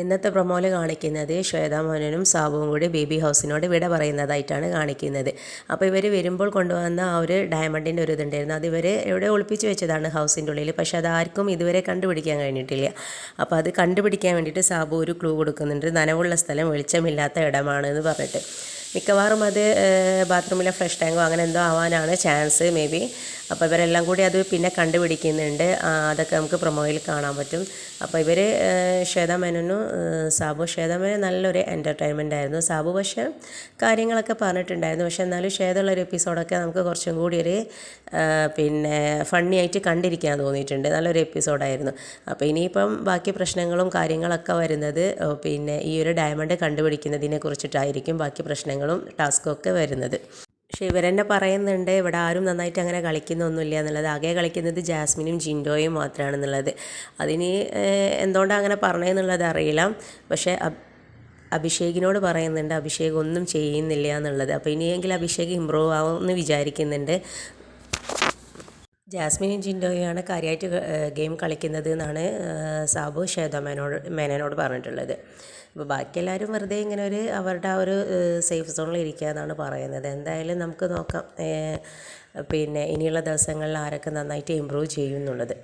ഇന്നത്തെ പ്രൊമോയിൽ കാണിക്കുന്നത് ശ്വേതാ മോഹനും സാബുവും കൂടി ബേബി ഹൗസിനോട് വിട പറയുന്നതായിട്ടാണ് കാണിക്കുന്നത്. അപ്പോൾ ഇവർ വരുമ്പോൾ കൊണ്ടുവന്ന ആ ഒരു ഡയമണ്ടിന്റെ ഒരു ഇതുണ്ടായിരുന്നു. അത് ഇവർ എവിടെ ഒളിപ്പിച്ച് വെച്ചതാണ് ഹൗസിന്റെ ഉള്ളിൽ പക്ഷേ അതാർക്കും ഇതുവരെ കണ്ടുപിടിക്കാൻ കഴിഞ്ഞിട്ടില്ല. അപ്പോൾ അത് കണ്ടുപിടിക്കാൻ വേണ്ടിയിട്ട് സാബു ഒരു ക്ലൂ കൊടുക്കുന്നുണ്ട്. നനവുള്ള സ്ഥലം വെളിച്ചമില്ലാത്ത ഇടമാണ് എന്ന് പറഞ്ഞിട്ട്. മിക്കവാറും അത് ബാത്റൂമിലെ ഫ്രഷ് ടാങ്കോ അങ്ങനെ എന്തോ ആവാനാണ് ചാൻസ് മേ ബി അപ്പോൾ ഇവരെല്ലാം കൂടി അത് പിന്നെ കണ്ടുപിടിക്കുന്നുണ്ട്. അതൊക്കെ നമുക്ക് പ്രൊമോയിൽ കാണാൻ പറ്റും. അപ്പോൾ ഇവർ ശ്വേത സാബു. ശ്വേത നല്ലൊരു എന്റർടൈൻമെന്റ് ആയിരുന്നു. സാബു പക്ഷേ കാര്യങ്ങളൊക്കെ പറഞ്ഞിട്ടുണ്ടായിരുന്നു. പക്ഷേ എന്നാലും ശ്വേതയുള്ള ഒരു എപ്പിസോഡൊക്കെ നമുക്ക് കുറച്ചും കൂടി ഒരു പിന്നെ ഫണ്ണി ആയിട്ട് കണ്ടിരിക്കാൻ തോന്നിയിട്ടുണ്ട്. നല്ലൊരു എപ്പിസോഡായിരുന്നു അപ്പോൾ ഇനിയിപ്പം ബാക്കി പ്രശ്നങ്ങളും കാര്യങ്ങളൊക്കെ വരുന്നത് പിന്നെ ഈ ഒരു ഡയമണ്ട് കണ്ടുപിടിക്കുന്നതിനെ കുറിച്ചിട്ടായിരിക്കും ബാക്കി പ്രശ്നങ്ങളും ടാസ്കും ഒക്കെ വരുന്നത്. പക്ഷേ ഇവരെന്നെ പറയുന്നുണ്ട് ഇവിടെ ആരും നന്നായിട്ട് അങ്ങനെ കളിക്കുന്നൊന്നുമില്ല എന്നുള്ളത്. ആകെ കളിക്കുന്നത് ജാസ്മിനും ജിൻഡോയും മാത്രമാണെന്നുള്ളത് അതിന് എന്തുകൊണ്ടാണ് അങ്ങനെ പറഞ്ഞതെന്നുള്ളത് അറിയില്ല. പക്ഷേ അഭിഷേകിനോട് പറയുന്നുണ്ട് അഭിഷേക് ഒന്നും ചെയ്യുന്നില്ല എന്നുള്ളത്. അപ്പോൾ ഇനിയെങ്കിലും അഭിഷേക് ഇമ്പ്രൂവ് ആവുമെന്ന് വിചാരിക്കുന്നുണ്ട്. ജാസ്മിനും ജിൻഡോയുമാണ് കാര്യമായിട്ട് ഗെയിം കളിക്കുന്നത് എന്നാണ് സാബു ഷേദ മേനോട് മേനോട് പറഞ്ഞിട്ടുള്ളത്. അപ്പോൾ ബാക്കി എല്ലാവരും വെറുതെ ഇങ്ങനെ ഒരു അവരുടെ ആ ഒരു സേഫ് സോണിൽ ഇരിക്കുക എന്നാണ് പറയുന്നത്. എന്തായാലും നമുക്ക് നോക്കാം പിന്നെ ഇനിയുള്ള ദിവസങ്ങളിൽ ആരൊക്കെ നന്നായിട്ട് ഇമ്പ്രൂവ് ചെയ്യും എന്നുള്ളത്.